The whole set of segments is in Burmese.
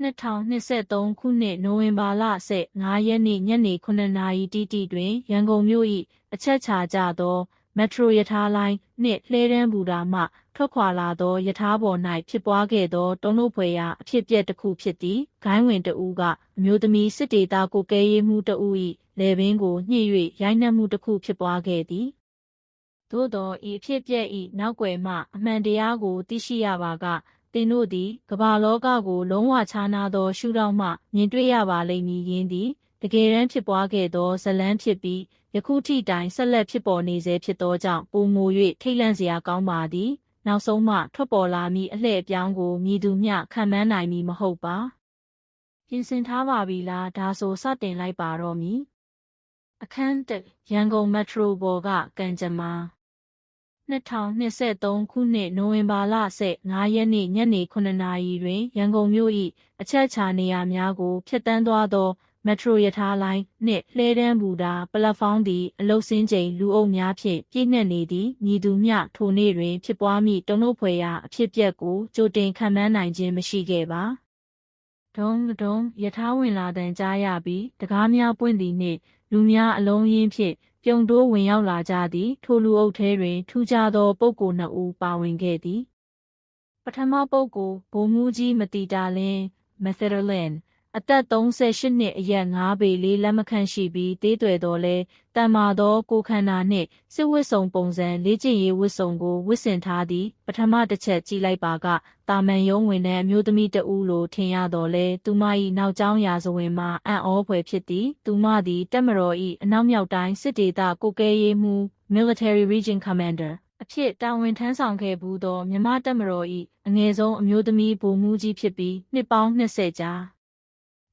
2023ခုနှစ်နိုဝင်ဘာလ15ရက်နေ့ညနေ9နာရီတိတိတွင်ရန်ကုန်မြို့၏အချက်ချာကျသောမက်ထရိုရထားလိုင်းနှင့်လှဲတန်းဘူတာမှထွက်ခွာလာသောရထားပေါ်၌ဖြစ်ပွားခဲ့သောတုံ့လို့ဖွယ်ရာအဖြစ်အပျက်တစ်ခုဖြစ်သည်ဂိုင်းဝင်တဦးကအမျိုးသမီးစစ်တေတာကိုကဲရေးမှုတဦး၏လယ်ပင်ကိုညှိ၍ရိုက်နှက်မှုတစ်ခုဖြစ်ပွားခဲ့သည်သို့သောဤအဖြစ်အပျက်၏နောက်ွယ်မှအမှန်တရားကိုသိရှိရပါက သင်တို့သည်ကမ္ဘာလောကကို လုံးဝခြားနာသော ရှုထောင့်မှ မြင်တွေ့ရပါလိမ့်မည်ယင်းသည် တကယ်တမ်းဖြစ်ပွားခဲ့သောဇလန်းဖြစ်ပြီးယခုထိတိုင်ဆက်လက်ဖြစ်ပေါ်နေဆဲဖြစ်သောကြောင့်ပုံမူ၍ထိတ်လန့်စရာကောင်းပါသည်နောက်ဆုံးမှထွက်ပေါ်လာမည့်အလှည့်အပြောင်းကိုမြည်သူမျှခံမှန်းနိုင်မည်မဟုတ်ပါပြင်ဆင်ထားပါပြီလားဒါဆိုစတင်လိုက်ပါတော့မည်အခန်းတစ်ရန်ကုန်မက်ထရိုဘော်ကကံကြမ္မာ 2023ခုနှစ်နိုဝင်ဘာလ15ရက်နေ့ညနေ9နာရီတွင်ရန်ကုန်မြို့၏အချက်အခြာနေရာများကိုဖျက်ဆီးသွားသောမက်ထရိုရထားလိုင်းနှင့်လှဲတန်းဘူတာပလက်ဖောင်းသည်အလုတ်စင်းချိန်လူအုပ်များဖြင့်ပြည့်နှက်နေသည်မြည်သူမျှထိုနေ့တွင်ဖြစ်ပွားမည့်တုံ့နှုတ်ဖွယ်ရာအဖြစ်ပျက်ကိုကြိုတင်ခံမှန်းနိုင်ခြင်းမရှိခဲ့ပါဒုံဒုံယထာဝင်လာတန်ကြားရပြီးတကားများပွင့်သည်နှင့်လူများအလုံးရင်းဖြင့် ပြုံတိုးဝင်ရောက်လာကြသည်ထိုလူအုပ်ထဲတွင် ထူးခြားသောပုဂ္ဂိုလ်နှစ်ဦးပါဝင်ခဲ့သည် ပထမပုဂ္ဂိုလ်ဘိုလ်မှူးကြီးမတီတာလင်းမက်သရလန် အသက်38နှစ်အရက်9ပေလေးလက်မခန့်ရှိပြီးတေးသွဲတော်လဲတန်မာသောကိုခန္ဓာနှင့်စစ်ဝတ်စုံပုံစံလေ့ကျင့်ရေးဝတ်စုံကိုဝတ်ဆင်ထားသည်ပထမတစ်ချက်ကြည့်လိုက်ပါကတာမန်ယုံဝင်တဲ့အမျိုးသမီးတဦးလိုထင်ရတော်လဲသူမ၏နောက်ကျောင်းရာဇဝင်မှာအံ့ဩဖွယ်ဖြစ်သည်သူမသည်တက်မတော်၏အနောက်မြောက်တိုင်းစစ်ဒေသကိုကဲရေးမှူး Military Region Commander အဖြစ်တာဝန်ထမ်းဆောင်ခဲ့ဘူးသောမြမတက်မတော်၏အငယ်ဆုံးအမျိုးသမီးဗိုလ်မှူးကြီးဖြစ်ပြီးနှစ်ပေါင်း20ကြာ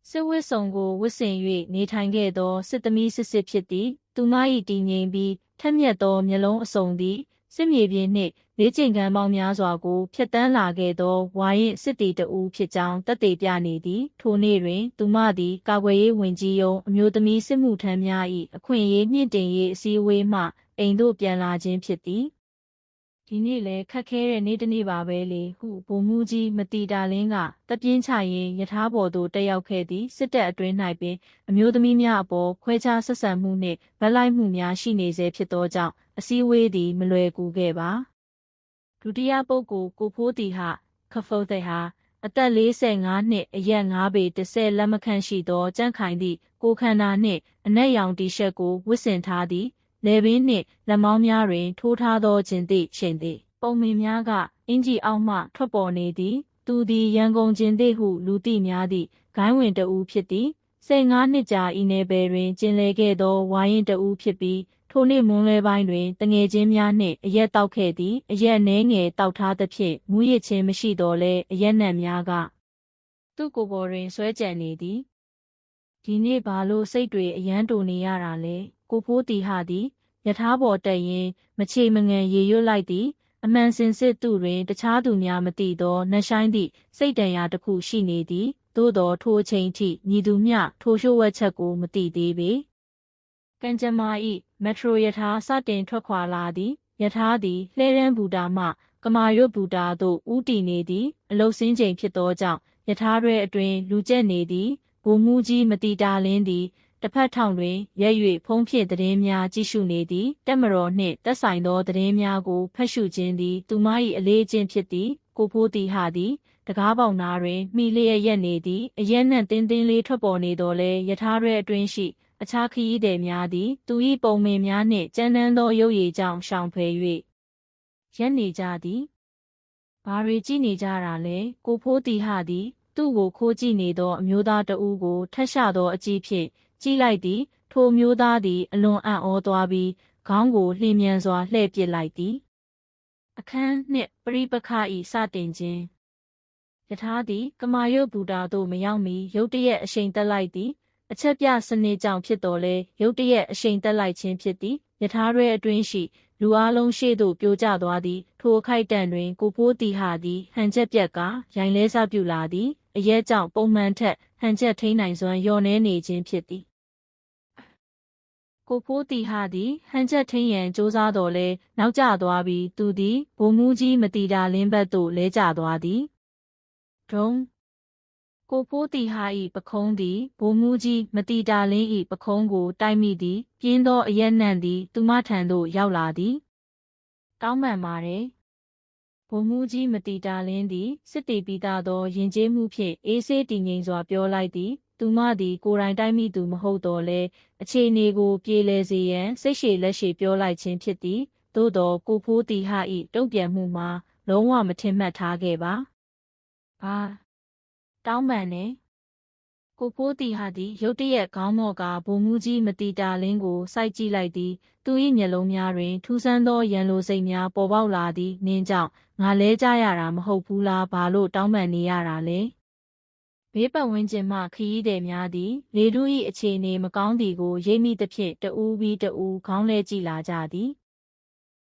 စစ်ဝတ်စုံကိုဝတ်ဆင်၍နေထိုင်ခဲ့သောစစ်သမီးစစ်စစ်ဖြစ်သည်သူမ၏တည်ငြိမ်ပြီးထက်မြက်သောမျက်လုံးအစုံသည်စစ်မြေပြင်နှင့်လေးကျင်ကမ်းပေါင်းများစွာကိုဖျက်ဆီးလာခဲ့သောဝါရင်စစ်တီတဦးဖြစ်ကြောင်းတက်သေးပြနေသည်ထိုနေ့တွင် သူမသည်ကာကွယ်ရေးဝန်ကြီးရုံးအမျိုးသမီးစစ်မှုထမ်းများ၏အခွင့်အရေးမြင့်တင်ရေးအစည်းအဝေးမှအိမ်သို့ပြန်လာခြင်းဖြစ်သည် ဒီနေ့လည်းခက်ခဲတဲ့နေ့တစ်နေ့ပါပဲလေဟုဗိုလ်မှူးကြီးမတီတာလင်းကတပြင်းချရင်ယထာဘော်သို့တက်ရောက်ခဲ့သည်စစ်တပ်အတွင်း၌ပင်အမျိုးသမီးများအပေါ်ခွဲခြားဆက်ဆံမှုနှင့်ဗလိုက်မှုများရှိနေဆဲဖြစ်သောကြောင့်အစည်းအဝေးသည်မလွယ်ကူခဲ့ပါဒုတိယပုဂ္ဂိုလ်ကိုဖိုးတီဟာခဖုတ်တဲ့ဟာအသက်45နှစ်အရက်5ပေ30လက်မခန့်ရှိသောကြန့်ခိုင်သည့်ကိုခန္ဓာနှင့်အနက်ရောင်တီရှပ်ကိုဝတ်ဆင်ထားသည် လယ်ပင်နှင့်လက်မောင်းများတွင် ထိုးထားသောခြင်းသည့်ရှင်သည် ပုံမင်များကအင်ဂျီအောက်မှထွက်ပေါ်နေသည် သူသည်ရန်ကုန်ခြင်းသည့်ဟုလူသိများသည့်ဂိုင်းဝင်တဦးဖြစ်သည်စိတ်ငါးနှစ်ကြာဤနယ်ပယ်တွင်ကျင်လည်ခဲ့သောဝိုင်းရင်တဦးဖြစ်ပြီးထိုနေ့မွန်းလွဲပိုင်းတွင်တငယ်ချင်းများနှင့်အရက်တောက်ခဲ့သည်အရက်နှဲငယ်တောက်ထားသဖြင့်မူးရစ်ခြင်းမရှိတော့လဲအရက်နံများကသူ့ကိုယ်ပေါ်တွင်ဆွဲကြံနေသည်ဒီနေ့ဘာလို့စိတ်တွေအယမ်းတူနေရတာလဲကိုဖိုးတီဟာသည် ယထာပေါ်တက်ရင်မချေမငန်ရေရွတ်လိုက်သည်အမှန်စင်စစ်သူတွင်တခြားသူများမသိသောနှဆိုင်သည့်စိတ်တန်ရာတစ်ခုရှိနေသည်သို့သောထိုအချိန်ထိညီသူမျှထိုရှို့ဝက်ချက်ကိုမသိသေးပေကံကြမ္မာ၏မက်ထရိုယထာစတင်ထွက်ခွာလာသည်ယထာသည်လှဲရန်ဘူတာမှ ကမာရွတ်ဘူတာသို့ဦးတည်နေသည်အလုတ်စင်းချိန်ဖြစ်သောကြောင့်ယထာရွဲအတွင်လူကျက်နေသည်ဘုံမူကြီးမတီတာလင်းသည် တစ်ဖက်ထောင်တွင်ရဲ၍ဖုံးဖြစ်သတင်းများကြည့်ရှုနေသည်တက်မတော်နှင့်တက်ဆိုင်သောသတင်းများကိုဖတ်ရှုခြင်းသည် သူမ၏အလေးအကျင့်ဖြစ်သည်ကိုဖိုးတီဟာသည်တကားပေါင်နာတွင်မိလျက်ရက်နေသည်အရက်နှံ့တင်းတင်းလေးထွက်ပေါ်နေတော်လဲယထာရဲအတွင်းရှိအခြားခရီးသည်များသည် သူ၏ပုံမင်များနှင့်ကြမ်းတမ်းသောရုပ်ရည်ကြောင့်ရှောင်ဖယ်၍ရက်နေကြသည်ဘာတွေကြည့်နေကြတာလဲကိုဖိုးတီဟာသည် သူ့ကိုခိုးကြည့်နေသောအမျိုးသားတဦးကိုထက်ရှသောအကြည့်ဖြင့် ကြည့်လိုက်သည် ထိုမျိုးသားသည် အလွန်အံ့ဩသွားပြီးခေါင်းကိုလှင်မြန်စွာလှည့်ပစ်လိုက်သည် အခန်းနှင့်ပရိပခဤစတင်ခြင်းယထာသည်ကမာယုတ်ဘူတာသို့မရောက်မီရုတ်တရက်အရှိန်တက်လိုက်သည်အချက်ပြစနစ်ကြောင့်ဖြစ်တော်လဲရုတ်တရက်အရှိန်တက်လိုက်ခြင်းဖြစ်သည်ယထာရဲအတွင်းရှိလူအလုံးရှေ့သို့ပြိုကျသွားသည် ထိုအခိုက်တန့်တွင်ကိုဖိုးတီဟာသည်ဟန်ချက်ပြက်ကရိုင်လဲစားပြူလာသည်အရဲကြောင့်ပုံမှန်ထက် ဟန်ချက်ထိန်းနိုင်စွမ်းလျော့နှဲနေခြင်းဖြစ်သည်ကိုဖိုးတီဟာသည်ဟန်ချက်ထင်းရန်စ조사တော်လဲနောက်ကျသွားပြီးသူသည်ဘုံမူးကြီးမတီတာလင်းဘက်သို့လဲကျသွားသည်ဒုံကိုဖိုးတီဟာဤပခုံးသည်ဘိုလ်မှူးကြီးမတီတာလင်းဤပခုံးကိုတိုက်မိသည်ပြင်းသောအရက်နှံ့သည် သူမထံသို့ရောက်လာသည်တောင်းပန်ပါတယ် ဘိုလ်မှူးကြီးမတီတာလင်းသည်စစ်တီပိသားသောယဉ်ကျေးမှုဖြင့်အေးဆေးတည်ငြိမ်စွာပြောလိုက်သည်သူမသည်ကိုယ်တိုင်တိုက်မိသူမဟုတ်တော့လဲအခြေအနေကိုပြေလည်စေရန်စိတ်ရှည်လက်ရှည်ပြောလိုက်ခြင်းဖြစ်သည်သို့သောကိုဖိုးတီဟာဤတုံ့ပြန်မှုမှာလုံးဝမထင်မှတ်ထားခဲ့ပါဘာတောင်းပန်နေ ကိုဖိုးတီဟာသည်ရုတ်တရက်ခေါင်းမော့ကဘုံမူကြီးမတီတာလင်းကိုစိုက်ကြည့်လိုက်သည်သူ၏မျက်လုံးများတွင် ထူးဆန်းသောရန်လိုစိတ်များပေါ်ပေါက်လာသည်နင်းကြောင့်ငါလဲကြရတာမဟုတ်ဘူးလားဘာလို့တောင်းပန်နေရတာလဲဘေးပတ်ဝန်းကျင်မှခရီးသည်များသည်လေထု၏အခြေအနေမကောင်းသည်ကိုရိပ်မိသဖြင့်တဦးပြီးတဦးခေါင်းလဲကြည့်လာကြသည်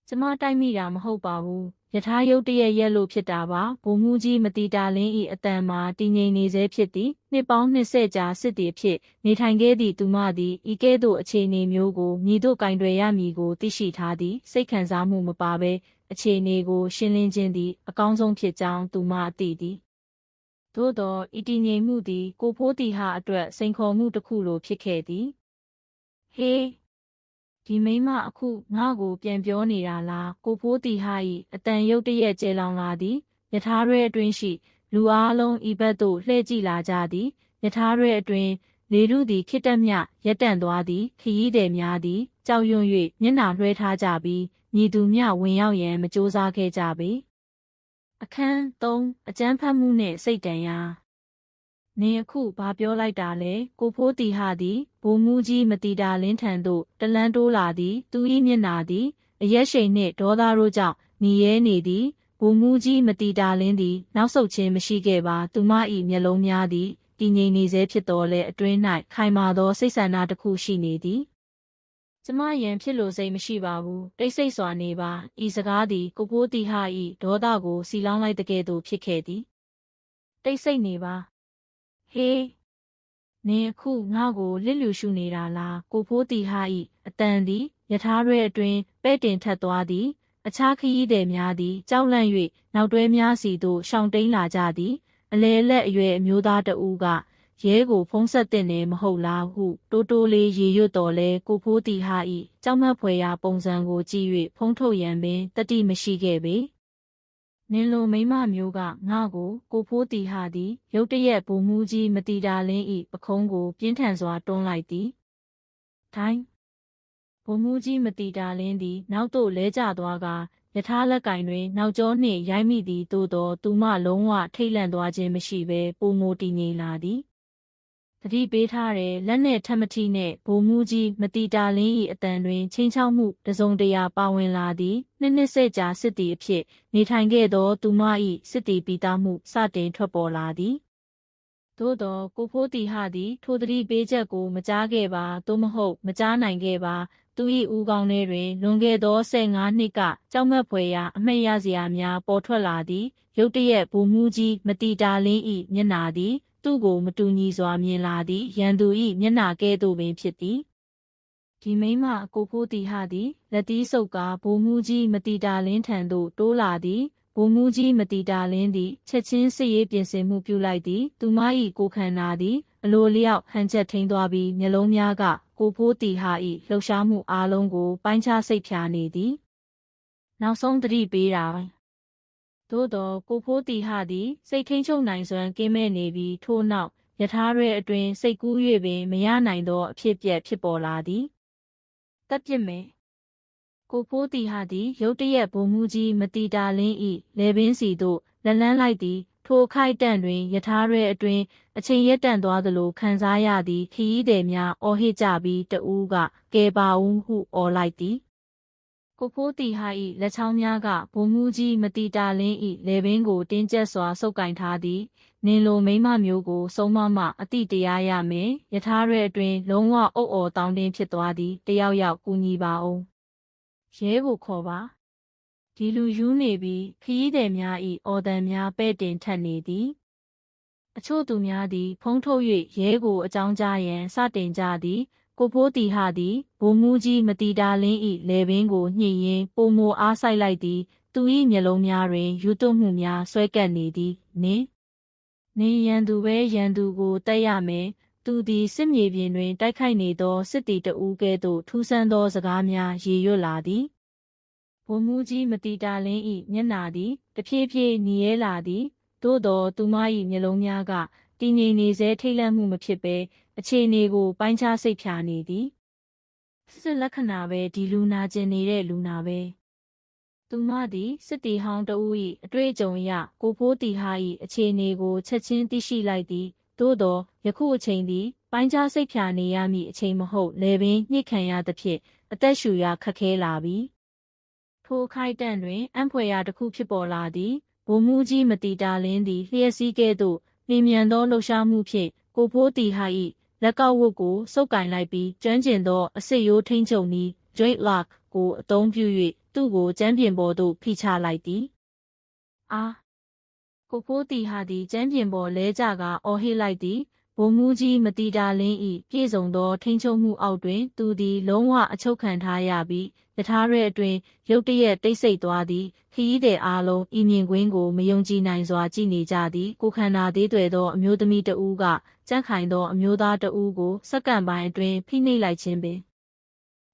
ကျမတိုက်မိတာမဟုတ်ပါဘူး ယထာယုတ်တရက်ရက်လို့ဖြစ်တာပါဘုံမူကြီးမတီတာလင်းဤအတန်မှာတည်ငြိမ်နေစေဖြစ်သည်နှစ်ပေါင်း20ကြာစစ်တီဖြစ်နေထိုင်ခဲ့သည့်သူမသည်ဤကဲ့သို့အခြေအနေမျိုးကိုမြည်တို့ကင်တွယ်ရမည်ကိုသိရှိထားသည်စိတ်ခံစားမှုမပါဘဲအခြေအနေကိုရှင်းလင်းခြင်းသည်အကောင်းဆုံးဖြစ်ကြောင်းသူမသိသည်သို့သောဤတည်ငြိမ်မှုသည်ကိုဖိုးတီဟာအတွက်စိန်ခေါ်မှုတစ်ခုလိုဖြစ်ခဲ့သည်ဟေး ဒီမိမအခုငါ့ကိုပြန်ပြောနေတာလားကိုဖိုးတီဟာဤအတန်ရုတ်တရက်ကျဲလောင်လာသည်ယထာရဲအတွင်းရှိ လူအားလုံးဤဘက်သို့လှည့်ကြည့်လာကြသည်ယထာရဲအတွင်းလေထုသည်ခိတ္တမြရက်တန့်သွားသည်ခရီးသည်များသည်ကြောက်ရွံ့၍မျက်နှာလွှဲထားကြပြီးညီသူမြဝင်ရောက်ရန်မကြိုးစားခဲ့ကြပေအခန်း3အကျန်းဖတ်မှုနှင့်စိတ်တန်ရာ နင်အခုဘာပြောလိုက်တာလဲကိုဖိုးတီဟာသည်ဘိုလ်မှူးကြီးမတီတာလင်းထံသို့တလန်းတိုးလာသည်သူ၏မျက်နာသည်အရက်ရှိန်နှင့်ဒေါသတို့ကြောင့်หนีရဲနေသည်ဘိုလ်မှူးကြီးမတီတာလင်းသည်နောက်ဆုတ်ခြင်းမရှိခဲ့ပါသူမ၏မျက်လုံးများသည်တည်ငြိမ်နေစေဖြစ်တော်လဲအတွင်း၌ခိုင်မာသောစိတ်ဆန္ဒတစ်ခုရှိနေသည်ကျမယံဖြစ်လို့စိတ်မရှိပါဘူးတိတ်ဆိတ်စွာနေပါဤစကားသည်ကိုဖိုးတီဟာ၏ဒေါသကိုစီလောင်းလိုက်တဲ့ကဲ့သို့ဖြစ်ခဲ့သည်တိတ်ဆိတ်နေပါ ဟေးနင်အခုငါ့ကိုလစ်လျူရှုနေတာလားကိုဖိုးတီဟာဤအတန်သည်ယထာရဲအတွင်ပဲ့တင်ထက်သွားသည် အခြားခရီးသည်များသည်ကြောက်လန့်၍နောက်တွဲများစီသို့ရှောင်တိန်လာကြသည် အလဲလက်အရွယ်အမျိုးသားတဦးကရဲကိုဖုံးဆက်တဲ့နေမဟုတ်လားဟုတိုးတိုးလေးရေရွတ်တော်လဲကိုဖိုးတီဟာဤကြောက်မက်ဖွယ်ရာပုံစံကိုကြည့်၍ဖုံးထုတ်ရန်ပင်တတိမရှိခဲ့ပေ နင်လိုမိမမျိုးကငါ့ကို ကိုဖိုးတီဟာသည်ရုတ်တရက်ဘူမူးကြီးမတီတာလင်းဤပခုံးကို ပြင်းထန်စွာတွန်းလိုက်သည်ထိုင်းဘူမူးကြီးမတီတာလင်းသည် နောက်သို့လဲကျသွားကယထာလက်ကင်တွင်နောက်ကျောနှင့်ရိုက်မိသည်သို့သော သူမလုံးဝထိတ်လန့်သွားခြင်းမရှိဘဲပုံမိုတည်ငြိမ်လာသည် တတိပေးထားတဲ့လက်နဲ့ထမထီနဲ့ဘိုလ်မှူးကြီးမတီတာလင်း၏အတန်တွင်ချင်းချောက်မှုတစုံတရာပါဝင်လာသည်နှစ်နှစ်ဆက်ကြာစစ်တီအဖြစ်နေထိုင်ခဲ့သောသူမ၏စစ်တီပိသားမှုစတင်ထွက်ပေါ်လာသည်သို့သောကိုဖိုးတီဟသည်ထိုတတိပေးချက်ကိုမကြားခဲ့ပါသို့မဟုတ်မကြားနိုင်ခဲ့ပါသူ၏ဦးခေါင်းထဲတွင်လွန်ခဲ့သော15နှစ်ကကြောက်မက်ဖွယ်ရာအမှတ်ရစရာများပေါ်ထွက်လာသည်ရုတ်တရက်ဘူမူးကြီးမတီတာလင်း၏မျက်နာသည် သူ့ကိုမတူညီစွာမြင်လာသည်ရန်သူ၏မျက်နာကဲ့သို့ပင်ဖြစ်သည်ဒီမိမအကိုဖိုးတီဟသည်လက်တီးဆုပ်ကာဘိုးမူကြီးမတီတာလင်းထံသို့တိုးလာသည်ဘိုးမူကြီးမတီတာလင်းသည်ချက်ချင်းစစ်ရေးပြင်ဆင်မှုပြုလိုက်သည်သူမ၏ကိုခန္ဓာသည်အလိုလျောက်ဟန်ချက်ထိန်သွားပြီးမျက်လုံးများကကိုဖိုးတီဟာ၏လှုပ်ရှားမှုအလုံးကိုပိုင်းခြားစိတ်ဖြာနေသည်နောက်ဆုံးသတိပေးတာ သို့သောကိုဖိုးတီဟသည် စိတ်ထိန်ချုပ်နိုင်စွမ်းကင်းမဲ့နေပြီးထို့နောက်ယထာရဲအတွင်စိတ်ကူး၍ပင်မရနိုင်သောအဖြစ်ပြက်ဖြစ်ပေါ်လာသည်တပ်ပြစ်မယ်ကိုဖိုးတီဟာသည်ရုတ်တရက်ဘုံမူကြီးမတီတာလင်းဤလေပင်စီသို့လက်လန်းလိုက်သည်ထိုခိုက်တန့်တွင်ယထာရဲအတွင်အချိန်ရက်တန့်သွားသလိုခံစားရသည်ခီးသည်များအော်ဟစ်ကြပြီးတဦးကကဲပါဦးဟုအော်လိုက်သည် ကိုဖိုးတီဟာ၏လက်ချောင်းများကဘုံမူကြီးမတီတာလင်း၏လေပင်ကိုတင်းကျပ်စွာဆုပ်ကင်ထားသည်နင်လိုမိမမျိုးကိုဆုံးမမှအတိတရားရမယ်ယထာရဲအတွင်လုံးဝအုပ်အော်တောင်းတင်းဖြစ်သွားသည်တယောက်ယောက်ကူညီပါအောင်ရဲကိုခေါ်ပါဒီလူယူနေပြီးခရီးသည်များ၏အော်တန်များပဲ့တင်ထက်နေသည်အချို့သူများသည် ဖုံးထုတ်၍ရဲကိုအကြောင်းကြားရန်စတင်ကြသည် ကိုဖိုးတီဟာသည်ဘုံမူကြီးမတီတာလင်း၏လေပင်ကိုညှိရင်းပုံမအားဆိုင်လိုက်သည် သူ၏မျက်လုံးများတွင်ယူသွမှုများဆွဲကပ်နေသည်နင်းနေရန်သူပဲရန်သူကိုတက်ရမယ်သူသည်စစ်မြေပြင်တွင်တိုက်ခိုက်နေသောစစ်တီတဦးကဲ့သို့ထူးဆန်းသောစကားများရေရွတ်လာသည်ဗိုလ်မှူးကြီးမတီတာလင်း၏မျက်နာသည်တဖြည်းဖြည်းညီရဲလာသည်သို့သောသူမ၏မျက်လုံးများကတည်ငြိမ်နေစေထိတ်လန့်မှုမဖြစ်ဘဲ အခြေအနေကို ပိုင်းခြားစိတ်ဖြာနေသည်စစ်လက္ခဏာပဲဒီလူနာကျင်နေတဲ့လူနာပဲသူမသည်စစ်တီဟောင်းတဦး၏အတွေ့အကြုံအရကိုဖိုးတီဟာ၏အခြေအနေကိုချက်ချင်းသိရှိလိုက်သည်သို့သောယခုအချိန်သည်ပိုင်းခြားစိတ်ဖြာနေရမည့်အချိန်မဟုတ်လေပင်ညှစ်ခံရသဖြင့်အသက်ရှူရခက်ခဲလာပြီထိုခိုက်တန့်တွင်အံ့ဖွယ်ရာတစ်ခုဖြစ်ပေါ်လာသည်ဗိုလ်မှူးကြီးမတီတာလင်းသည်လျှက်စည်းကဲ့သို့လျင်မြန်သောလှုပ်ရှားမှုဖြင့်ကိုဖိုးတီဟာ၏ လက်ကောက်ဝတ်ကိုစုပ်ကင်လိုက်ပြီးကျွမ်းကျင်သောအစစ်ရိုးထိန်ချုပ်နီး Drake Lock ကိုအသုံးပြု၍သူ့ကိုကျမ်းပြင်ပေါ်သို့ဖိချလိုက်သည်အာကိုဖိုးတီဟာသည်ကျမ်းပြင်ပေါ်လဲကျကအော်ဟစ်လိုက်သည်ဗိုလ်မှူးကြီးမတီတာလင်း၏ပြည့်စုံသောထိန်ချုပ်မှုအောက်တွင် သူသည်လုံးဝအချုပ်ခံထားရပြီးယထာရဲအတွင်ရုတ်တရက်တိတ်ဆိတ်သွားသည်ခရီးသည်အားလုံးဤမြင်ကွင်းကိုမယုံကြည်နိုင်စွာကြည်နေကြသည်ကိုခန္ဓာသေးတွေသောအမျိုးသမီးတဦးက ကြန့်ခိုင်သောအမျိုးသားတဦးကိုစက္ကန့်ပိုင်းအတွင်းဖိနှိပ်လိုက်ခြင်းပင်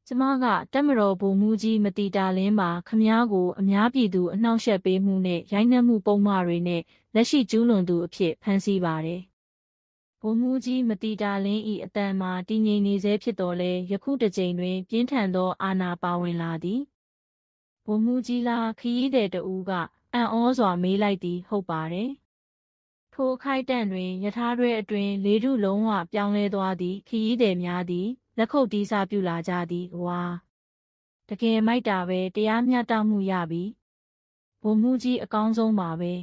ကျမကတက်မတော်ဘူမူကြီးမတီတာလင်းမှာခမားကိုအများပြည်သူအနှောင့်အယှက်ပေးမှုနဲ့ရိုက်နှက်မှုပုံမှားတွေနဲ့လက်ရှိကျူးလွန်သူအဖြစ်ဖမ်းဆီးပါတယ်။ဘုံမူကြီးမတီတာလင်းဤအတန်မှာတည်ငြိမ်နေစေဖြစ်တော်လဲယခုတစ်ကြိမ်တွင် ပြင်းထန်သောအာဏာပါဝင်လာသည်။ဘုံမူကြီးလားခရီးတဲ့တူကအံ့ဩစွာမေးလိုက်သည်ဟုတ်ပါတယ်။ ထိုခိုက်တန့်တွင်ယထာတွဲအတွင်လေထုလုံးဝပြောင်းလဲသွားသည်ခရီးသည်များသည်လက်ခုပ်တီးစားပြုလာကြသည်ဝါတကယ်မိုက်တာပဲတရားမျှတမှုရပြီဘုံမှုကြီးအကောင်းဆုံးပါပဲ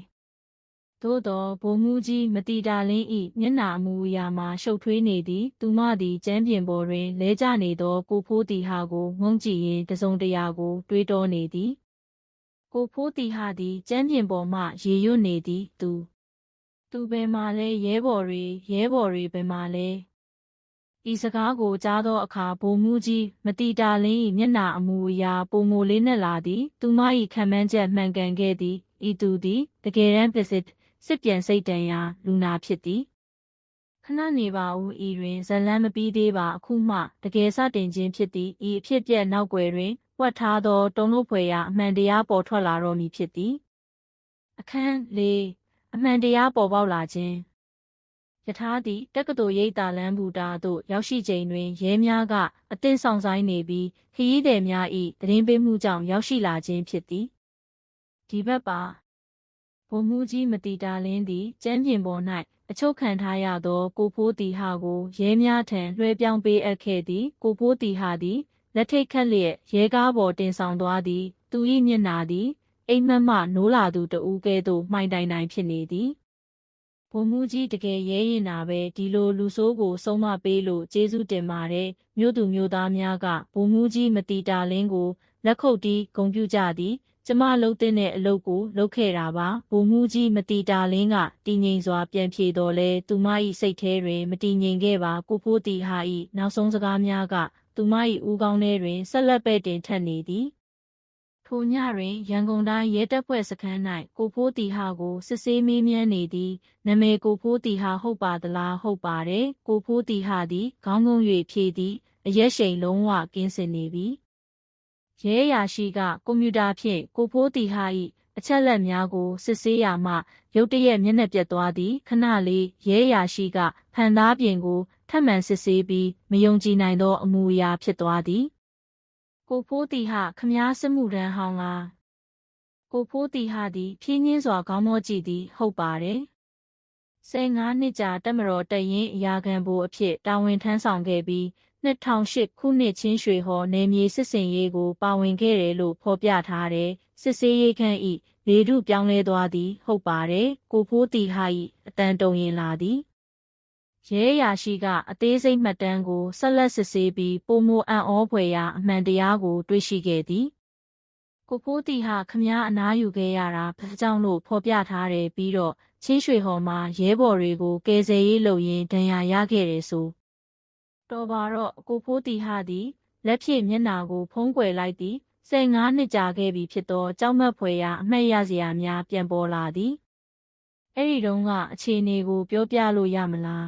သို့တော့ဘုံမှုကြီးမတီတာလင်းဤမျက်နာအမူအရာမှာရှုပ်ထွေးနေသည်သူမသည်ကျမ်းပြင်ပေါ်တွင်လဲကျနေသောကိုဖိုးတီဟာကိုငုံကြည့်ရင်တစုံတရာကို တွေးတောနေသည်ကိုဖိုးတီဟာသည်ကျမ်းပြင်ပေါ်မှရေရွတ်နေသည်သူ သူဘယ်မှာလဲရဲဘော်တွေရဲဘော်တွေဘယ်မှာလဲဤစကားကိုကြားသောအခါဗိုလ်မှူးကြီးမတီတာလင်း၏မျက်နှာအမူအရာပုံမိုလေးနက်လာသည် သူမ၏ခံမှန်းချက်မှန်ကန်ခဲ့သည်ဤသူသည်တကယ်တမ်းပစစ်စစ်ပြန်စိတ်တန်ရာလူနာဖြစ်သည်ခဏနေပါဦးဤတွင်ဇလန်းမပြီးသေးပါအခုမှတကယ်စတင်ခြင်းဖြစ်သည်ဤအဖြစ်ပြက်နောက်ွယ်တွင်ဝတ်ထားသောတုံလို့ဖွယ်ရာအမှန်တရားပေါ်ထွက်လာတော့မည်ဖြစ်သည်အခန်း၄ အမှန်တရားပေါ်ပေါက်လာခြင်းယထာသည်တက္ကသိုလ်ရိပ်သာလမ်းဘူတာသို့ရောက်ရှိချိန်တွင်ရဲများကအသင့်ဆောင်ဆိုင်နေပြီးခရီးသည်များ၏တရင်ပေးမှုကြောင့်ရောက်ရှိလာခြင်းဖြစ်သည်ဒီဘက်ပါဘုံမှုကြီးမတီတာလင်းသည်ကျမ်းပြင်ပေါ်၌အချုပ်ခံထားရသော ကိုဖိုးတီဟာကိုရဲများထံလွှဲပြောင်းပေးအပ်ခဲ့သည် ကိုဖိုးတီဟာသည်လက်ထိတ်ခတ်လျက်ရဲကားပေါ်တင်ဆောင်သွားသည် သူ၏မျက်နာသည် အိမ်မက်မှနိုးလာသူတဦးကဲ့သို့မှိုင်တိုင်တိုင်ဖြစ်နေသည်ဗိုလ်မှူးကြီးတကယ်ရဲရင်တာပဲဒီလိုလူဆိုးကိုဆုံးမပေးလို့ကျေးဇူးတင်ပါတယ်မြို့သူမြို့သားများကဗိုလ်မှူးကြီးမတီတာလင်းကိုလက်ခုပ်တီးဂုဏ်ပြုကြသည်ကျမလှုပ်တဲ့အလုပ်ကိုလုပ်ခဲ့တာပါဗိုလ်မှူးကြီးမတီတာလင်းကတည်ငြိမ်စွာပြန်ဖြေတော်လဲသူမ၏စိတ်ထဲတွင်မတည်ငြိမ်ခဲ့ပါကိုဖိုးတီဟာ၏နောက်ဆုံးစကားများကသူမ၏ဦးခေါင်းထဲတွင်ဆက်လက်ပဲ့တင်ထက်နေသည် ထိုညတွင် ရန်ကုန်တိုင်းရဲတပ်ဖွဲ့စခန်း၌ကိုဖိုးတီဟာကို စစ်ဆေးမေးမြန်းနေသည်နမေကိုဖိုးတီဟာဟုတ်ပါသလားဟုတ်ပါတယ်ကိုဖိုးတီဟာသည်ခေါင်းငုံ၍ဖြေသည်အရက်ရှိန်လုံးဝကင်းစင်နေပြီရဲရာရှိကကွန်ပျူတာဖြင့်ကိုဖိုးတီဟာ၏အချက်လက်များကိုစစ်ဆေးရမှရုတ်တရက်မျက်နှာပြတ်သွားသည်ခဏလေးရဲရာရှိကဖန်သားပြင်ကိုထပ်မံစစ်ဆေးပြီးမယုံကြည်နိုင်သောအမူအရာဖြစ်သွားသည် ကိုဖိုးတီဟာခမားစစ်မှုရန်ဟောင်းလားကိုဖိုးတီဟာသည်ဖြင်းညင်းစွာခေါင်းမောကြည့်သည် ဟုတ်ပါတယ်15နှစ်ကြာတက်မတော်တရင်အရာခံဘိုးအဖြစ်တာဝန်ထမ်းဆောင်ခဲ့ပြီး2008ခုနှစ်ချင်းရွှေဟော်နယ်မြေစစ်စင်ရေးကိုပါဝင်ခဲ့တယ်လို့ဖော်ပြထားတယ်စစ်ဆေးရေးခန့်ဤလေထုပြောင်းလဲသွားသည် ဟုတ်ပါတယ်ကိုဖိုးတီဟာဤအတန်တုံရင်လာသည် ရဲရာရှိကအသေးစိတ်မှတ်တမ်းကိုဆက်လက်စစ်ဆေးပြီးပုံမအံ့ဩဖွယ်ရာအမှန်တရားကို တွေ့ရှိခဲ့သည်ကိုဖိုးတီဟာခမားအနားယူခဲ့ရတာဘာကြောင့်လို့ဖော်ပြထားတယ်ပြီးတော့ချင်းရွှေဟော်မှာရဲဘော်တွေကိုကယ်ဆယ်ရေးလုပ်ရင်းဒဏ်ရာရခဲ့တယ်ဆိုတော်ပါတော့ကိုဖိုးတီဟာသည်လက်ဖြင့်မျက်နာကိုဖုံးကွယ်လိုက်သည်15နှစ်ကြာခဲ့ပြီဖြစ်သောကြောက်မက်ဖွယ်ရာအမှတ်ရစရာများပြန်ပေါ်လာသည်အဲ့ဒီတုန်းကအခြေအနေကိုပြောပြလို့ရမလား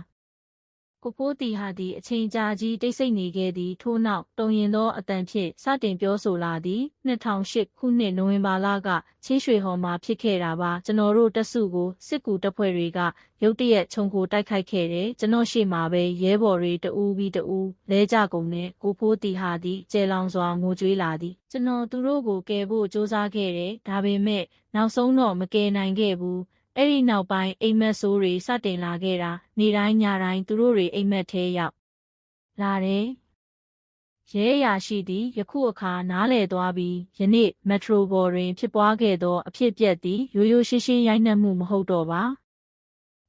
ကိုဖိုးတီဟာသည်အချိန်ကြာကြီးတိတ်ဆိတ်နေခဲ့သည်ထို့နောက်တုံရင်သောအတန်ဖြင့်စတင်ပြောဆိုလာသည်2008ခုနှစ်နိုဝင်ဘာလကချင်းရွှေဟော်မှာဖြစ်ခဲ့တာပါကျွန်တော်တို့တက်စုကိုစစ်ကူတပ်ဖွဲ့တွေကရုတ်တရက်ခြုံကိုတိုက်ခိုက်ခဲ့တယ်ကျွန်တော်ရှေ့မှာပဲရဲဘော်တွေတအူးပြီးတအူးလဲကြကုန်နဲ့ကိုဖိုးတီဟာသည်ကျဲလောင်စွာငိုကြွေးလာသည်ကျွန်တော်သူတို့ကိုကယ်ဖို့စူးစမ်းခဲ့တယ်ဒါပေမဲ့နောက်ဆုံးတော့မကယ်နိုင်ခဲ့ဘူး အဲ့ဒီနောက်ပိုင်းအိမ်မက်ဆိုးတွေစတင်လာခဲ့တာနေတိုင်းညတိုင်းသူတို့တွေအိမ်မက်သေးရောက်လာတယ်ရဲအရာရှိသည်ယခုအခါနားလည်သွားပြီးယနေ့မက်ထရိုဘော်တွင် ဖြစ်ပွားခဲ့သော အဖြစ်အပျက်သည်ရိုးရိုးရှင်းရှင်းရိုက်နှက်မှုမဟုတ်တော့ပါ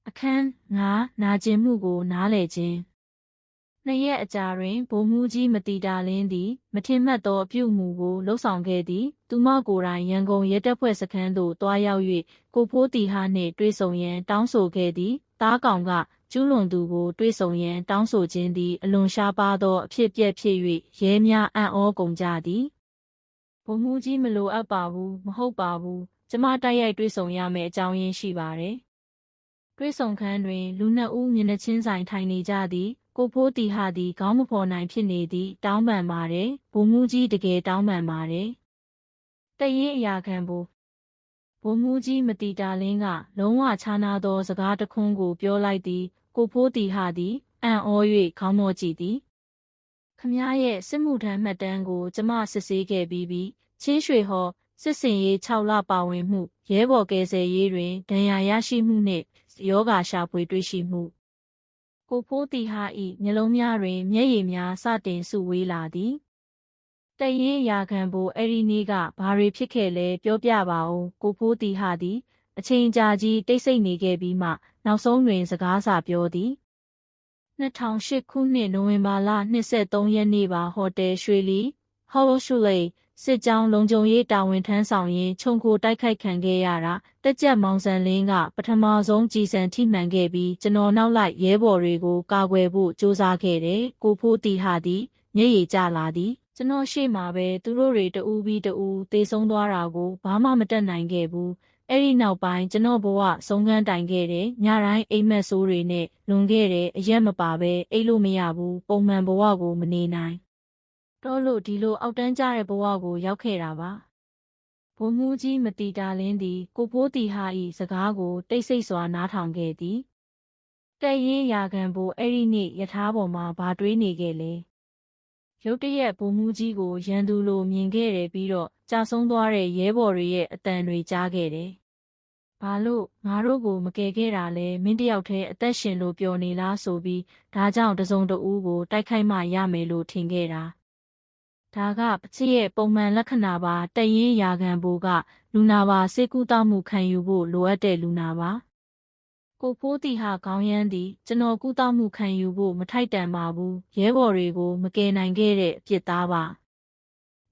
အခန်းငါနာကျင်မှုကိုနားလည်ခြင်း နှစ်ရက်အကြာတွင်ဗိုလ်မှူးကြီးမတီတာလင်းသည်မထင်မှတ်သောအပြုအမူကိုလှုပ်ဆောင်ခဲ့သည်သူမကိုယ်တိုင်ရန်ကုန်ရဲတပ်ဖွဲ့စခန်းသို့တွားရောက်၍ကိုဖိုးတီဟာနှင့်တွေ့ဆုံရန်တောင်းဆိုခဲ့သည်တားကောင်ကကျူးလွန်သူကိုတွေ့ဆုံရန်တောင်းဆိုခြင်းသည်အလွန်ရှားပါးသောအဖြစ်ပြက်ဖြစ်၍ရဲများအံ့ဩကုန်ကြသည်ဗိုလ်မှူးကြီးမလိုအပ်ပါဘူးမဟုတ်ပါဘူးကျမတိုက်ရိုက်တွေ့ဆုံရမယ့်အကြောင်းရင်းရှိပါတယ်တွေ့ဆုံခန်းတွင် လူနှစ်ဦးမျက်နှာချင်းဆိုင်ထိုင်နေကြသည် ကိုဖိုးတီဟာသည်ခေါင်းမဖော်နိုင်ဖြစ်နေသည် တောင်းပန်ပါတယ်ဘုံမှုကြီးတကယ်တောင်းပန်ပါတယ်တရင်အရာခံဘို့ဘုံမှုကြီးမတီတာလင်းကလုံးဝခြားနာသောစကားတခွန်းကိုပြောလိုက်သည် ကိုဖိုးတီဟာသည်အံ့ဩ၍ခေါင်းမော့ကြည့်သည်ခမည်းရဲ့စစ်မှုထမ်းမှတ်တမ်းကိုကျမစစ်ဆေးခဲ့ပြီးပြီချင်းရွှေဟောစစ်စင်ရေး6လပါဝင်မှုရဲဘော်ကယ်ဆယ်ရေးတွင်ဒဏ်ရာရရှိမှုနှင့်ယောဂါရှာဖွေတွေ့ရှိမှု ကိုဖိုးတီဟာဤမျက်လုံးများတွင်မျက်ရည်များစတင်စုဝေးလာသည်တရင်ရာခံဖို့အဲ့ဒီနေ့ကဘာတွေဖြစ်ခဲ့လဲပြောပြပါဦးကိုဖိုးတီဟာသည်အချိန်ကြာကြီးတိတ်ဆိတ်နေခဲ့ပြီးမှနောက်ဆုံးတွင်စကားစာပြောသည်2008ခုနှစ်နိုဝင်ဘာလ23ရက်နေ့ပါဟိုတယ်ရွှေလီဟော်ရှူလေ စစ်ကြောင်းလုံခြုံရေးတာဝန်ထမ်းဆောင်ရင်းခြုံကိုတိုက်ခိုက်ခံခဲ့ရတာတက်ကြက်မောင်ဆန်လင်းကပထမဆုံးကြည်စံထိမှန်ခဲ့ပြီးကျွန်တော်နောက်လိုက်ရဲဘော်တွေကိုကာကွယ်ဖို့စူးစမ်းခဲ့တယ်ကိုဖိုးတီဟာသည်မျက်ရည်ကျလာသည်ကျွန်တော်ရှေ့မှာပဲသူတို့တွေတူးပြီးတူးသေဆုံးသွားတာကိုဘာမှမတက်နိုင်ခဲ့ဘူးအဲ့ဒီနောက်ပိုင်းကျွန်တော်ဘဝဆုံးခန်းတိုင်ခဲ့တယ်ညတိုင်းအိမ်မက်ဆိုးတွေနဲ့လွန်ခဲ့တယ်အရက်မပါပဲအိတ်လို့မရဘူးပုံမှန်ဘဝကိုမနေနိုင် တော့လို့ဒီလိုအောက်တန်းကျတဲ့ဘဝကိုရောက်ခဲ့တာပါဘုံမှုကြီးမတီတာလင်းသည် ကိုဖိုးတီဟာဤစကားကို တိတ်ဆိတ်စွာနားထောင်ခဲ့သည်တဲ့ရင်ရာခံဖို့အဲ့ဒီနေ့ယထာပေါ်မှာဘာတွေးနေခဲ့လဲရုတ်တရက်ဘုံမှုကြီးကိုရန်သူလိုမြင်ခဲ့တယ်ပြီးတော့ကြာဆုံးသွားတဲ့ရဲဘော်တွေရဲ့အတန်တွေကြားခဲ့တယ်ဘာလို့ငါတို့ကိုမကယ်ခဲ့တာလဲမင်းတယောက်တည်းအသက်ရှင်လို့ပြောနေလားဆိုပြီးဒါကြောင့်တစုံတဦးကိုတိုက်ခိုက်မှရမယ်လို့ထင်ခဲ့တာ ဒါကပချစ်ရဲ့ပုံမှန်လက္ခဏာပါတရင်ရာခံဘိုးကလူနာပါစေကူတောက်မှုခံယူဖို့လိုအပ်တဲ့လူနာပါကိုဖိုးတီဟာခေါင်းရမ်းသည်ကျွန်တော်ကုသမှုခံယူဖို့မထိုက်တန်ပါဘူးရဲဘော်တွေကိုမကယ်နိုင်ခဲ့တဲ့အပြစ်သားပါ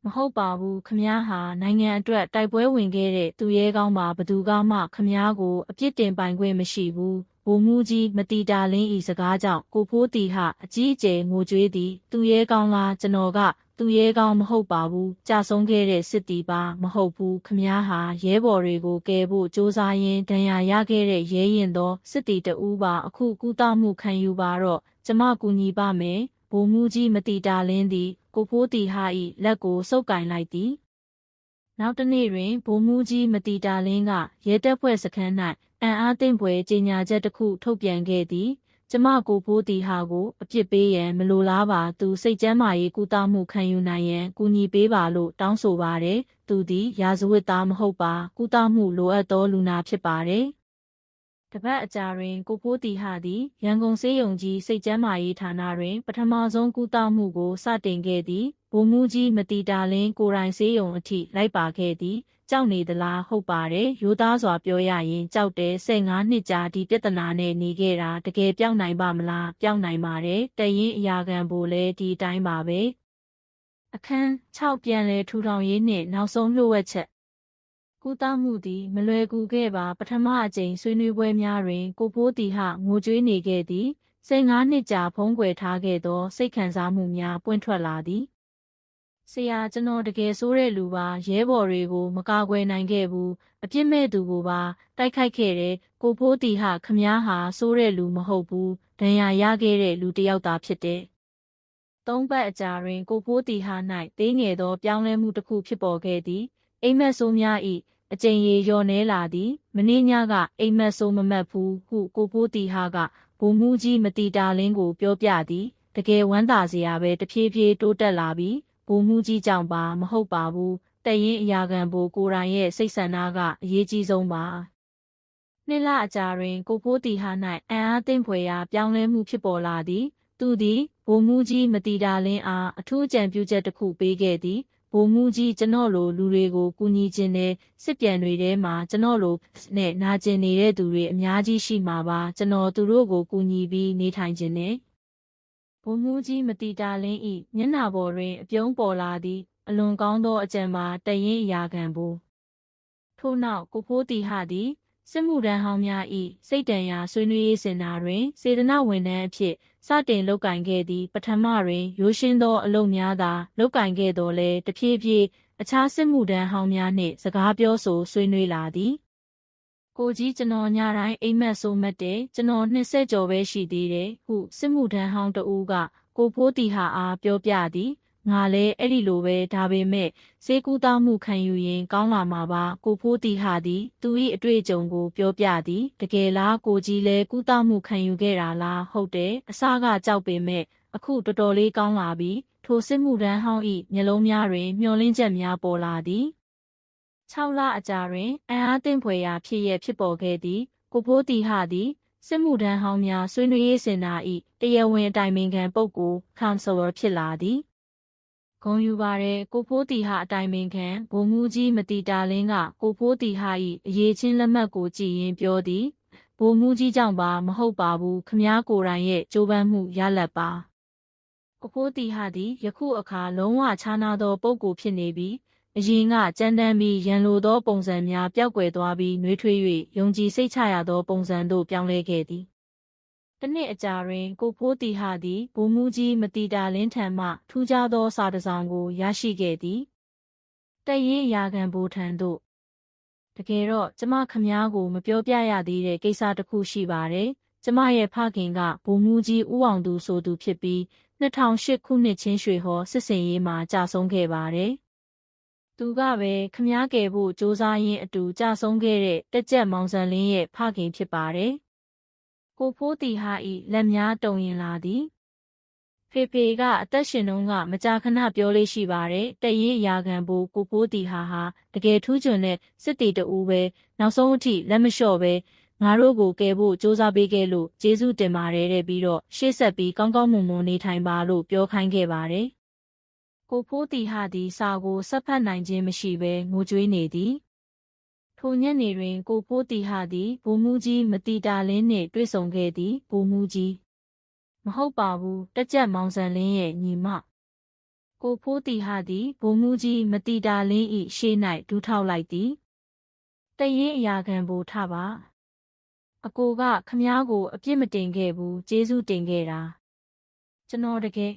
မဟုတ်ပါဘူးခမားဟာနိုင်ငံအတွက်တိုက်ပွဲဝင်ခဲ့တဲ့သူရဲကောင်းပါဘသူကမှခမားကိုအပြစ်တင်ပိုင်ခွင့်မရှိဘူးဗိုလ်မှူးကြီးမတီတာလင်းဤစကားကြောင့်ကိုဖိုးတီဟာအကြီးအကျယ်ငိုကြွေးသည်သူရဲကောင်းလားကျွန်တော်က သူရဲကောင်းမဟုတ်ပါဘူးကြာဆုံးခဲ့တဲ့စစ်တီပါမဟုတ်ဘူးခမားဟာရဲဘော်တွေကိုကယ်ဖို့စ조사ရင်းဒဏ်ရာရခဲ့တဲ့ရဲရင်သောစစ်တီတဦးပါအခုကုသမှုခံယူပါတော့ကျမကူညီပါမယ်ဗိုလ်မှူးကြီးမတီတာလင်းသည်ကိုဖိုးတီဟာ၏လက်ကိုစုပ်ကင်လိုက်သည်နောက်တနေ့တွင်ဗိုလ်မှူးကြီးမတီတာလင်းကရဲတပ်ဖွဲ့စခန်း၌အံအားသင့်ပွဲကြေညာချက်တစ်ခုထုတ်ပြန်ခဲ့သည် ကျမကိုဖိုးတီဟာကိုအပြစ်ပေးရန်မလိုလားပါသူစိတ်ကျမ်းမာရေးကုသမှုခံယူနိုင်ရန်ကူညီပေးပါလို့တောင်းဆိုပါတယ်သူသည်ရာဇဝတ်သားမဟုတ်ပါကုသမှုလိုအပ်သောလူနာဖြစ်ပါတယ်တပတ်အကြာတွင်ကိုဖိုးတီဟာသည်ရန်ကုန်စေးရုံကြီးစိတ်ကျမ်းမာရေးဌာနတွင် ပထမဆုံးကုသမှုကိုစတင်ခဲ့သည်ဗိုလ်မှူးကြီးမတီတာလင်းကိုရိုင်စေးရုံအထိလိုက်ပါခဲ့သည် ကြောက်နေသလားဟုတ်ပါတယ်ရိုးသားစွာပြောရရင်ကြောက်တယ်15နှစ်ကြာဒီပြဿနာနဲ့နေခဲ့တာတကယ်ပြောင်းနိုင်ပါမလားပြောင်းနိုင်ပါတယ်တရင်အရာခံဖို့လဲဒီအတိုင်းပါပဲအခန်း6ပြန်လဲထူထောင်ရေးနှင့်နောက်ဆုံးလျှို့ဝှက်ချက်ကုသမှုသည်မလွယ်ကူခဲ့ပါပထမအကြိမ်ဆွေးနွေးပွဲများတွင် ကိုဖိုးတီဟငိုကြွေးနေခဲ့သည်15နှစ်ကြာဖုံးကွယ်ထားခဲ့သော စိတ်ခံစားမှုများပွင့်ထွက်လာသည် ဆရာကျွန်တော်တကယ်ဆိုးတဲ့လူပါရဲဘော်တွေကိုမကာကွယ်နိုင်ခဲ့ဘူးအပြစ်မဲ့သူကိုပါတိုက်ခိုက်ခဲ့တယ်ကိုဖိုးတီဟာခမားဟာဆိုးတဲ့လူမဟုတ်ဘူးဒဏ်ရာရခဲ့တဲ့လူတစ်ယောက်သာဖြစ်တယ်သုံးပတ်အကြာတွင်ကိုဖိုးတီဟာ၌သေးငယ်သောပြောင်းလဲမှုတစ်ခုဖြစ်ပေါ်ခဲ့သည်အိမ်မက်ဆိုးများ၏အကျင့်ရေလျော်နေလာသည်မင်းညကအိမ်မက်ဆိုးမမတ်ဘူးဟုကိုဖိုးတီဟာကဘုံမှုကြီးမတီတာလင်းကိုပြောပြသည်တကယ်ဝမ်းသာစရာပဲတဖြည်းဖြည်းတိုးတက်လာပြီး ဘုံမှုကြီးကြောင့်ပါမဟုတ်ပါဘူးတရင်အရာခံဘိုကိုရိုင်ရဲ့စိတ်ဆန္ဒကအရေးကြီးဆုံးပါနှစ်လအကြာတွင် ကိုဖိုးတီဟာ၌အံအားသိမ့်ဖွယ်ရာပြောင်းလဲမှုဖြစ်ပေါ်လာသည် သူသည်ဘုံမှုကြီးမတီတာလင်းအားအထူးကြံပြုချက်တစ်ခုပေးခဲ့သည်ဘုံမှုကြီးကျွန်တော်လိုလူတွေကိုကူညီခြင်းနဲ့စစ်ပြန်တွေထဲမှာကျွန်တော်လိုနဲ့နာကျင်နေတဲ့သူတွေအများကြီးရှိမှာပါကျွန်တော်သူတို့ကိုကူညီပြီးနေထိုင်ခြင်းနဲ့ ဘုံမှုကြီးမတီတာလင်းဤမျက်နှာပေါ်တွင် အပြုံးပေါ်လာသည်အလွန်ကောင်းသောအကြံပါတရင်အရာခံဘူးထို့နောက်ကိုဖိုးတီဟာသည်စစ်မှုထမ်းဟောင်းများ၏စိတ်တန်ရာဆွေးနွေးရေးစင်တာတွင် စေတနာဝန်ထမ်းအဖြစ်စတင်လုပ်ကင်ခဲ့သည့်ပထမတွင်ရိုးရှင်းသောအလုပ်များသာလုပ်ကင်ခဲ့တော်လဲတဖြည်းဖြည်းအခြားစစ်မှုထမ်းဟောင်းများနှင့်စကားပြောဆိုဆွေးနွေးလာသည် ကိုကြီးကျွန်တော်ညတိုင်းအိမ်မက်ဆိုးမတ်တယ်ကျွန်တော်နှစ်ဆက်ကျော်ပဲရှိသေးတယ်ဟုစစ်မှုထမ်းဟောင်းတဦးကကိုဖိုးတီဟာအားပြောပြသည်ငါလည်းအဲ့ဒီလိုပဲဒါပေမဲ့စေကူတောင်းမှုခံယူရင်ကောင်းလာမှာပါကိုဖိုးတီဟာသည်သူ၏အတွေ့အကြုံကိုပြောပြသည်တကယ်လားကိုကြီးလည်းကူတောင်းမှုခံယူခဲ့တာလားဟုတ်တယ်အစကကြောက်ပေမဲ့အခုတော်တော်လေးကောင်းလာပြီထိုစစ်မှုထမ်းဟောင်း၏မျက်လုံးများတွင်မျောလင်းချက်များပေါ်လာသည် 6လအကြာတွင်အံအားသင့်ဖွယ်ရာဖြစ်ရဖြစ်ပေါ်ခဲ့သည်ကိုဖိုးတီဟာသည်စစ်မှုထမ်းဟောင်းများဆွေးနွေးရေးစင်တာ၏တရားဝင်အတိုင်ပင်ခံပုဂ္ဂိုလ် counselor ဖြစ်လာသည်ဂုံယူပါတဲ့ကိုဖိုးတီဟာအတိုင်ပင်ခံဘုံမူကြီးမတီတာလင်းကကိုဖိုးတီဟာ၏အရေးချင်းလက်မှတ်ကိုကြည်ရင်ပြောသည်ဘုံမူကြီးကြောင့်ပါမဟုတ်ပါဘူးခမားကိုယ်တိုင်ရဲ့ကြိုးပမ်းမှုရလတ်ပါကိုဖိုးတီဟာသည်ယခုအခါလုံးဝခြားနာသောပုဂ္ဂိုလ်ဖြစ်နေပြီး အရင်ကကြမ်းတမ်းပြီးရန်လိုသောပုံစံများပျောက်ကွယ်သွားပြီးနှွေးထွေး၍ယုံကြည်စိတ်ချရသောပုံစံသို့ပြောင်းလဲခဲ့သည်တနှစ်အကြာတွင်ကိုဖိုးတီဟာသည်ဘုံမူကြီးမတီတာလင်းထံမှထူးခြားသောစာတစ်စောင်ကိုရရှိခဲ့သည်တရေးရာခံဘိုးထံသို့တကယ်တော့ကျမခမားကိုမပြောပြရသေးတဲ့ကိစ္စတစ်ခုရှိပါတယ်ကျမရဲ့ဖခင်ကဘုံမူကြီးဦးအောင်သူဆိုသူဖြစ်ပြီး2008ခုနှစ်ချင်းရွှေဟောစစ်စင်ရေးမှာကြာဆုံးခဲ့ပါတယ် သူကပဲခမားကယ်ဖို့စူးစမ်းရင်းအတူကြာဆုံးခဲ့တဲ့တက်ကြက်မောင်စံလင်းရဲ့ဖခင်ဖြစ်ပါတယ်ကိုဖိုးတီဟာဤလက်များတုံရင်လာသည်ဖေဖေကအသက်ရှင်တုန်းကမကြာခဏပြောလေးရှိပါတယ်တရင်အရာခံဖို့ကိုဖိုးတီဟာဟာတကယ်ထူးချွန်တဲ့စစ်တီတူပဲနောက်ဆုံးအထိလက်မလျှော့ပဲငါတို့ကိုကယ်ဖို့စ조사ပေးခဲ့လို့ကျေးဇူးတင်ပါတယ်တဲ့ပြီးတော့ရှေ့ဆက်ပြီးကောင်းကောင်းမွန်မွန်နေထိုင်ပါလို့ပြောခိုင်းခဲ့ပါတယ် ကိုဖိုးတီဟာသည်စာကိုဆက်ဖတ်နိုင်ခြင်းမရှိဘဲငိုကြွေးနေသည်ထိုညနေတွင်ကိုဖိုးတီဟာသည်ဘိုးမူကြီးမတီတာလင်းနှင့်တွေ့ဆုံခဲ့သည်ဘိုးမူကြီးမဟုတ်ပါဘူးတက်ကြက်မောင်စံလင်းရဲ့ညီမကိုဖိုးတီဟာသည်ဘိုးမူကြီးမတီတာလင်း၏ရှေ့၌ဒူးထောက်လိုက်သည်တရင်အရာခံဘိုးထပါအကိုကခမားကိုအပြစ်မတင်ခဲ့ဘူးကျေးဇူးတင်ခဲ့တာကျွန်တော်တကယ်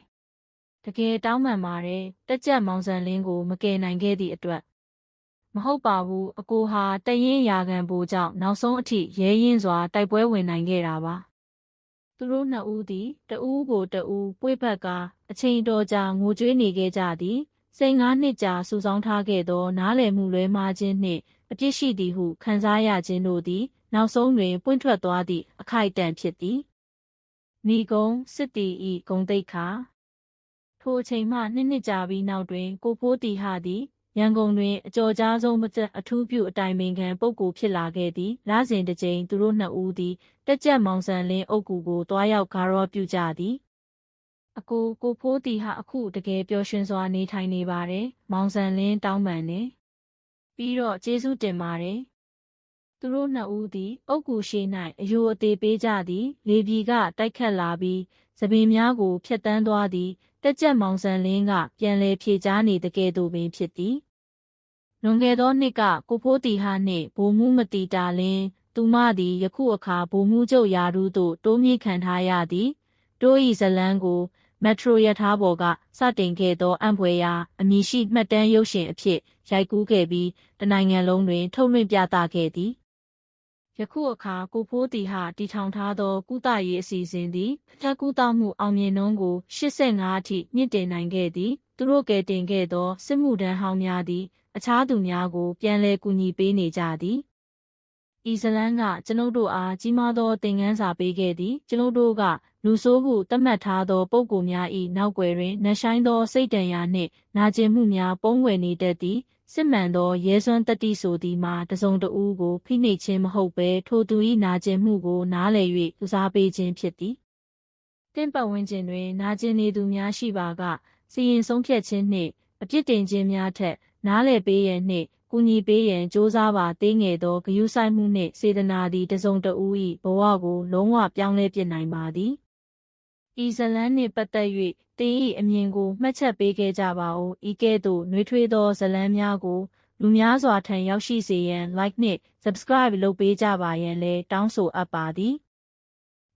တကယ်တောင်းပန်ပါတယ်တက်ကြက်မောင်စံလင်းကိုမကယ်နိုင်ခဲ့သည့်အတွက်မဟုတ်ပါဘူးအကိုဟာတရင်ရာခံဘိုးကြောင့်နောက်ဆုံးအထိရဲရင်စွာတိုက်ပွဲဝင်နိုင်ခဲ့တာပါသူတို့နှစ်ဦးသည်တဦးကိုတဦးပွေ့ဘက်ကအချိန်တော်ကြာငိုကြွေးနေခဲ့ကြသည်စိန်ငါးနှစ်ကြာစူဆောင်းထားခဲ့သော နားလည်မှုလွဲမှားခြင်းနှင့်အပြစ်ရှိသည်ဟုခံစားရခြင်းတို့သည် နောက်ဆုံးတွင်ပွင့်ထွက်သွားသည့်အခိုက်အတန့်ဖြစ်သည်ဏီကုံစစ်တီဤဂုံတိတ်ခါ ထိုအချိန်မှနှစ်နှစ်ကြာပြီးနောက်တွင် ကိုဖိုးတီဟာသည်ရန်ကုန်တွင်အကျော်ကြားဆုံးမကျအထူးပြုအတိုင်ပင်ခံပုဂ္ဂိုလ်ဖြစ်လာခဲ့သည်လစဉ်တစ်ကြိမ်သူတို့နှစ်ဦးသည်တက်ကြက်မောင်ဆန်လင်းအုပ်ကူကိုတွားရောက်ဂါရောပြုကြသည်အကိုကိုဖိုးတီဟာအခုတကယ်ပျော်ရွှင်စွာနေထိုင်နေပါတယ်မောင်ဆန်လင်းတောင်းပန်နေပြီးတော့ကျေးဇူးတင်ပါတယ်သူတို့နှစ်ဦးသည် အုတ်ကူရှိ၌အယိုအသေးပေးကြသည်လေပြီကတိုက်ခတ်လာပြီးသပင်များကိုဖျက်တမ်းသွားသည် တက်ကြက်မောင်ဆန်လင်းကပြန်လဲဖြေချားနေတကယ်သို့ပင်ဖြစ်သည်လွန်ခဲ့သောနှစ်ကကိုဖိုးတီဟာနှင့်ဘိုးမှုမတီတာလင်းသူမသည်ယခုအခါဘိုးမှုချုပ်ရာထူးသို့တိုးမြင့်ခံထားရသည်တိုးဤဇလန်းကိုမက်ထရိုရထားပေါ်ကစတင်ခဲ့သောအံဖွယ်ရာအမည်ရှိမှတ်တမ်းရုပ်ရှင်အဖြစ်ရိုက်ကူးခဲ့ပြီးတနိုင်ငံလုံးတွင်ထုတ်လွှင့်ပြသခဲ့သည် ယခုအခါကိုဖိုးတီဟာတီထောင်ထားသော ကုသရေးအစီအစဉ်သည်ဖျက်ကူးတောမှုအောင်မြင်နှုန်းကို85အထိမြင့်တင်နိုင်ခဲ့သည်သူတို့ကယ်တင်ခဲ့သောစစ်မှုထမ်းဟောင်းများသည် အခြားသူများကို ပြန်လည်ကူညီပေးနေကြသည်ဤဇလန်းကကျွန်ုပ်တို့အားကြီးမားသောသင်ခန်းစာပေးခဲ့သည်ကျွန်ုပ်တို့ကလူဆိုးဟုသတ်မှတ်ထားသောပုဂ္ဂိုလ်များ၏နောက်ွယ်တွင်နှဆိုင်သောစိတ်တန်ရာနှင့်နာကျင်မှုများပုံးဝယ်နေတတ်သည် စစ်မှန်သောရဲစွမ်းတတိဆိုသည်မှာတစုံတဦးကိုဖိနှိပ်ခြင်းမဟုတ်ဘဲထိုသူ၏နာကျင်မှုကိုနားလည်၍ဦးစားပေးခြင်းဖြစ်သည်တင့်ပတ်ဝန်းကျင်တွင် နာကျင်နေသူများရှိပါကစီရင်ဆုံးဖြတ်ခြင်းနှင့်အပြစ်တင်ခြင်းများထက် နားလည်ပေးရန်နှင့်ကူညီပေးရန်စ조사ပါသေးငယ်သောဂရုစိုက်မှုနှင့်စေတနာသည်တစုံတဦး၏ဘဝကိုလုံးဝပြောင်းလဲပြစ်နိုင်ပါသည် ဤဇလန်းနှင့်ပတ်သက်၍တင်း၏အမြင်ကိုမှတ်ချက်ပေးခဲ့ကြပါဦးဤကဲ့သို့နှွေးထွေးသောဇလန်းများကိုလူများစွာထံရောက်ရှိစေရန် like နှင့် subscribe လုပ်ပေးကြပါရန်လည်းတောင်းဆိုအပ်ပါသည်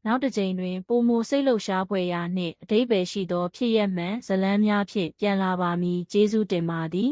နောက်တစ်ကြိမ်တွင်ပုံမိုစိတ်လှုပ်ရှားဖွယ်ရာနှင့်အတိပ္ပယ်ရှိသောဖြစ်ရက်မှန်ဇလန်းများဖြင့်ပြန်လာပါမည်ကျေးဇူးတင်ပါသည်